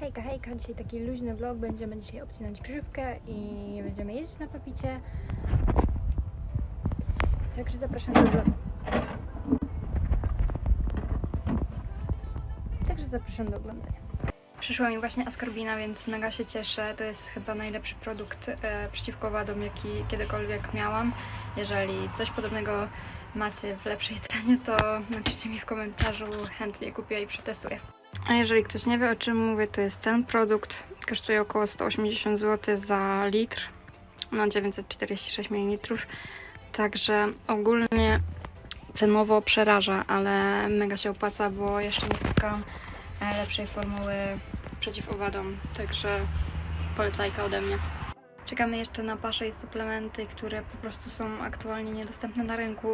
Hejka, hejka, dzisiaj taki luźny vlog, będziemy dzisiaj obcinać grzywkę i będziemy jeździć na papicie. Także zapraszam do oglądania. Także zapraszam do oglądania. Przyszła mi właśnie askorbina, więc mega się cieszę. To jest chyba najlepszy produkt e, przeciwko owadom, jaki kiedykolwiek miałam. Jeżeli coś podobnego macie w lepszej cenie, to napiszcie mi w komentarzu, chętnie kupię i przetestuję. A jeżeli ktoś nie wie o czym mówię, to jest ten produkt. Kosztuje około 180 zł za litr na 946 ml. Także ogólnie cenowo przeraża, ale mega się opłaca, bo jeszcze nie spotkałam e, lepszej formuły przeciw owadom. Także polecajka ode mnie. Czekamy jeszcze na pasze i suplementy, które po prostu są aktualnie niedostępne na rynku.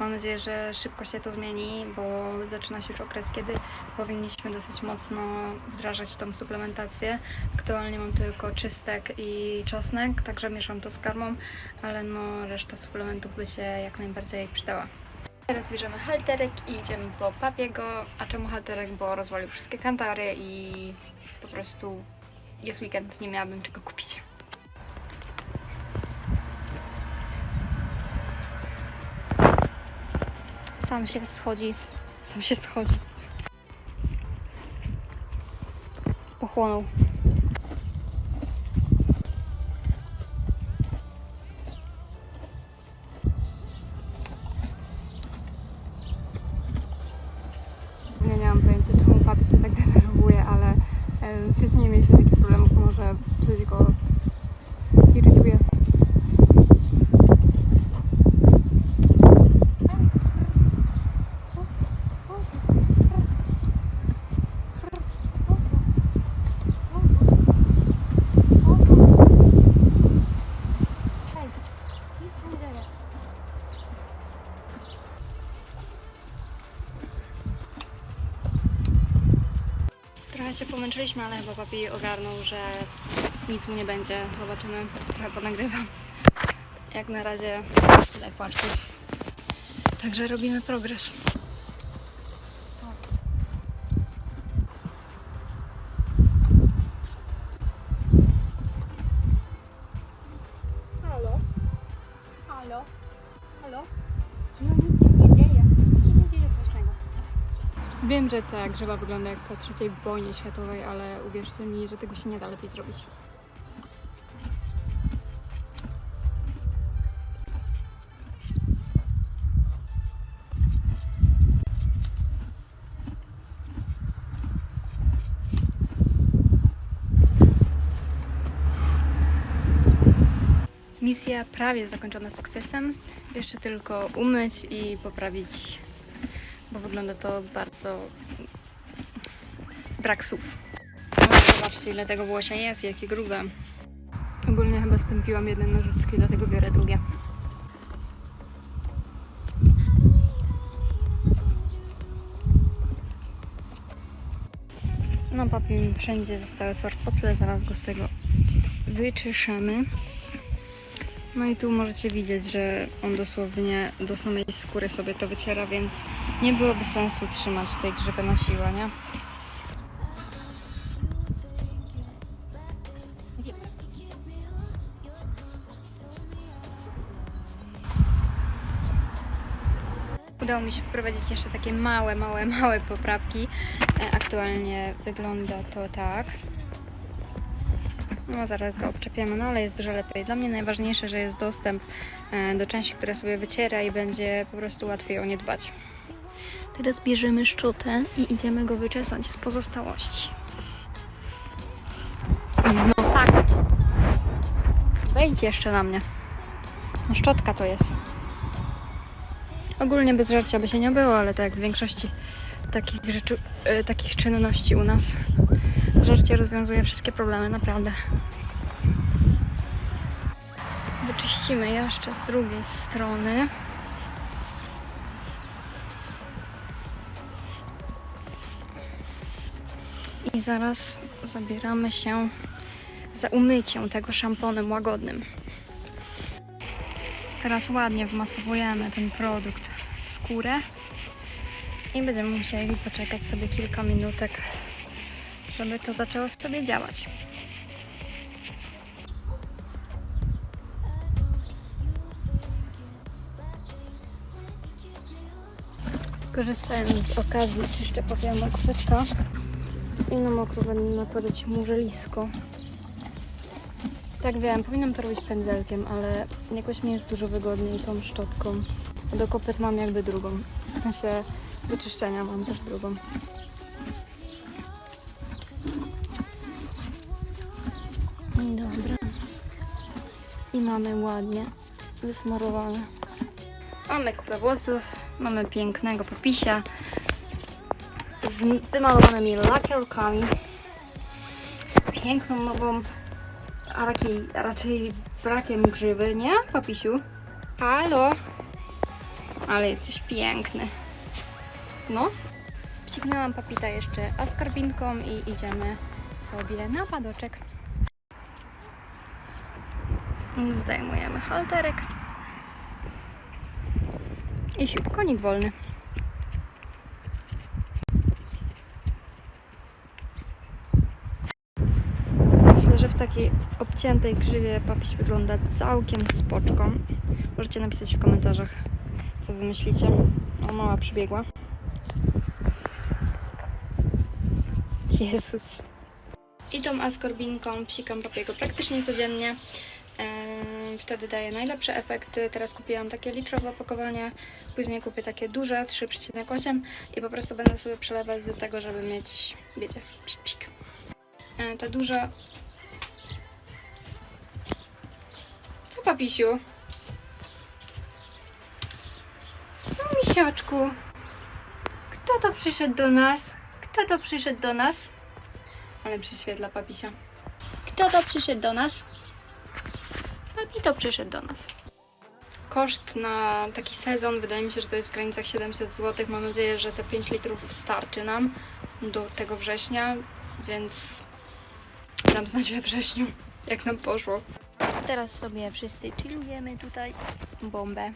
Mam nadzieję, że szybko się to zmieni, bo zaczyna się już okres, kiedy powinniśmy dosyć mocno wdrażać tą suplementację. Aktualnie mam tylko czystek i czosnek, także mieszam to z karmą, ale no reszta suplementów by się jak najbardziej przydała. Teraz bierzemy halterek i idziemy po papiego. A czemu halterek? Bo rozwalił wszystkie kantary i po prostu jest weekend, nie miałabym czego kupić. Sam się schodzi, sam się schodzi. Pochłonął. Nie, nie mam pojęcia, czemu papi się tak denerwuje, ale e, wcześniej nie mieliśmy takich problemów, może coś go irytuje. Hej, nic się nie dzieje. Trochę się pomęczyliśmy, ale chyba papi ogarnął, że nic mu nie będzie. Zobaczymy, trochę ponagrywam. Jak na razie tyle płaczków. Także robimy progres. Halo? Halo? Halo? Wiem, że ta grzyba wygląda jak po trzeciej wojnie światowej, ale uwierzcie mi, że tego się nie da lepiej zrobić. Misja prawie zakończona sukcesem. Jeszcze tylko umyć i poprawić, bo wygląda to bardzo brak słów. No, zobaczcie ile tego włosia jest, jakie grube. Ogólnie chyba stępiłam jedne nożyczki, dlatego biorę drugie. No papi wszędzie zostały farfocle, zaraz go z tego wyczyszemy. No i tu możecie widzieć, że on dosłownie do samej skóry sobie to wyciera, więc nie byłoby sensu trzymać tej grzyby na siłę, nie? Udało mi się wprowadzić jeszcze takie małe, małe, małe poprawki. E, Aktualnie wygląda to tak. No zaraz go obczepiamy, no ale jest dużo lepiej. Dla mnie najważniejsze, że jest dostęp e, do części, która sobie wyciera i będzie po prostu łatwiej o nie dbać. Teraz bierzemy szczotę i idziemy go wyczesać z pozostałości. No tak. Wejdź jeszcze na mnie. No szczotka to jest. Ogólnie bez żarcia by się nie było, ale tak jak w większości takich rzeczy, e, takich czynności u nas. Żarcie rozwiązuje wszystkie problemy, naprawdę. Wyczyścimy jeszcze z drugiej strony. I zaraz zabieramy się za umycie tego szamponem łagodnym. Teraz ładnie wmasowujemy ten produkt w skórę i będziemy musieli poczekać sobie kilka minutek, żeby to zaczęło sobie działać. Korzystając z okazji, czyszczę papierna kubeczka i na mokro będę nakładać murzelisko. Tak wiem, powinnam to robić pędzelkiem, ale jakoś mi jest dużo wygodniej tą szczotką. Do kopyt mam jakby drugą. W sensie wyczyszczenia mam też drugą. Dobra. I mamy ładnie wysmarowane. Mamy kupę włosów, mamy pięknego popisia z wymalowanymi lakierkami, z piękną nową, a raczej, a raczej brakiem grzywy, nie, papisiu? Halo? Ale jesteś piękny. No. Psiknęłam papita jeszcze askorbinką i idziemy sobie na padoczek. Zdejmujemy halterek. I siup, konik wolny. Myślę, że w takiej obciętej grzywie papiś wygląda całkiem spoczką. Możecie napisać w komentarzach, co wy myślicie. O, mała przybiegła. Jezus. I tą askorbinką psikam papiego praktycznie codziennie. Wtedy daje najlepsze efekty. Teraz kupiłam takie litrowe opakowanie, później kupię takie duże 3,8 i po prostu będę sobie przelewać do tego, żeby mieć, wiecie, psik, psik. E, Ta duża. Co papisiu? Co misiaczku? Kto to przyszedł do nas? Kto to przyszedł do nas? Ale przyświetla papisia. Kto to przyszedł do nas? Papito przyszedł do nas. Koszt na taki sezon wydaje mi się, że to jest w granicach 700 zł. Mam nadzieję, że te 5 litrów starczy nam do tego września, więc dam znać we wrześniu, jak nam poszło. Teraz sobie wszyscy chillujemy tutaj bombę.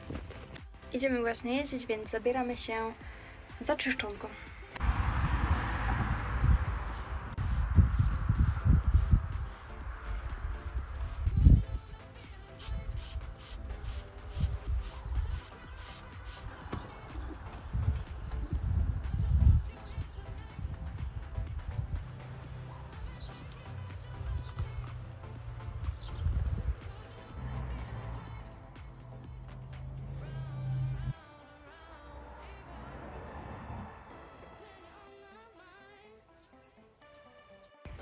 Idziemy właśnie jeździć, więc zabieramy się za czyszczonką.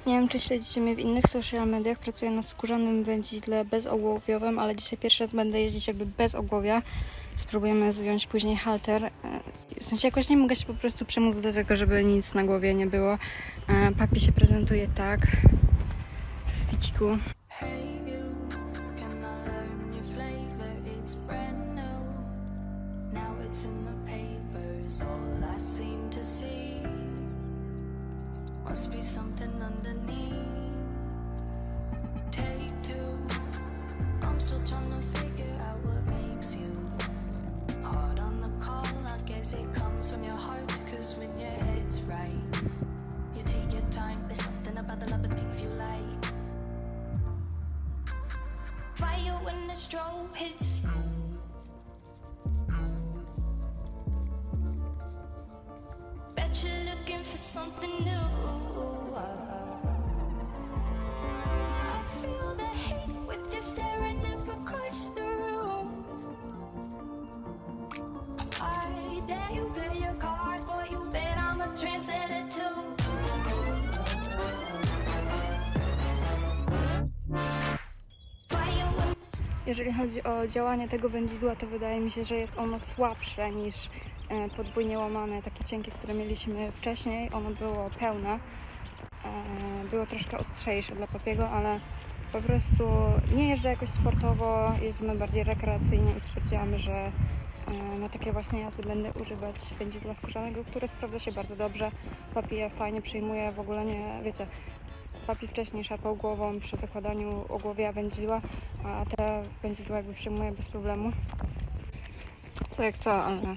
Nie wiem, czy śledzicie mnie w innych social mediach. Pracuję na skórzanym wędzidle bezogłowiowym, ale dzisiaj pierwszy raz będę jeździć jakby bez ogłowia. Spróbujemy zdjąć później halter. E, W sensie jakoś nie mogę się po prostu przemóc do tego, żeby nic na głowie nie było. E, Papi się prezentuje tak w ficiku. Must be something underneath. Take two. I'm still trying to figure out what makes you hard on the call. I guess it comes from your heart, cause when your head's right, you take your time. There's something about the love that makes you like. Fire when the strobe hits Jeżeli chodzi o działanie tego wędzidła, to wydaje mi się, że jest ono słabsze niż podwójnie łamane, takie cienkie, które mieliśmy wcześniej. Ono było pełne, e, było troszkę ostrzejsze dla papiego, ale po prostu nie jeżdżę jakoś sportowo, jeździmy bardziej rekreacyjnie i stwierdziłam, że e, na takie właśnie jazdy będę używać wędzidła skórzanego, które sprawdza się bardzo dobrze. Papi je fajnie przyjmuje, w ogóle nie, wiecie, Papi wcześniej szarpał głową przy zakładaniu ogłowia wędzidła, a te wędzidła jakby przyjmuje bez problemu. Co jak co, ale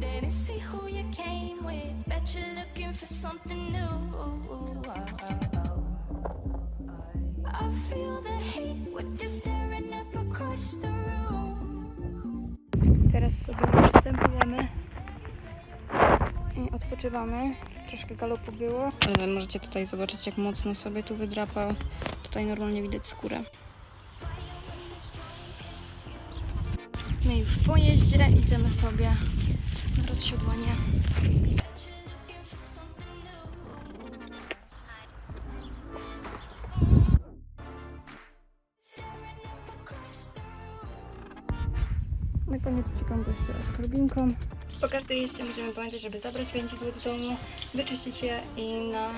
didn't see who you came with. Bet you're looking for something new. I feel the heat with you staring up across the room. Teraz sobie przystępujemy i odpoczywamy. Troszkę galopu było. Ale możecie tutaj zobaczyć, jak mocno sobie tu wydrapał. Tutaj normalnie widać skórę. My już po jeździe idziemy sobie na rozsiodłanie. Na koniec przykąpię się korbinką. Po każdej jeździe musimy pamiętać, żeby zabrać wędzidło do domu, wyczyścić je i na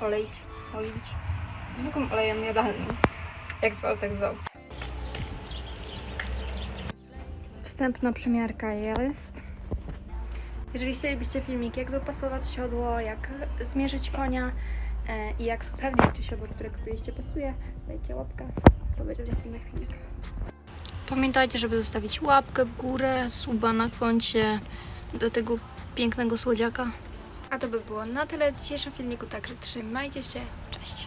oleić, olić zwykłym olejem jadalnym. Jak zwał, tak zwał. Wstępna przymiarka jest. Jeżeli chcielibyście filmik, jak dopasować siodło, jak zmierzyć konia e, i jak sprawdzić, czy siodło, które kupiliście, pasuje, dajcie łapkę. To będzie w następnych filmikach. Pamiętajcie, żeby zostawić łapkę w górę, suba na koncie do tego pięknego słodziaka. A to by było na tyle w dzisiejszym filmiku, także trzymajcie się, cześć!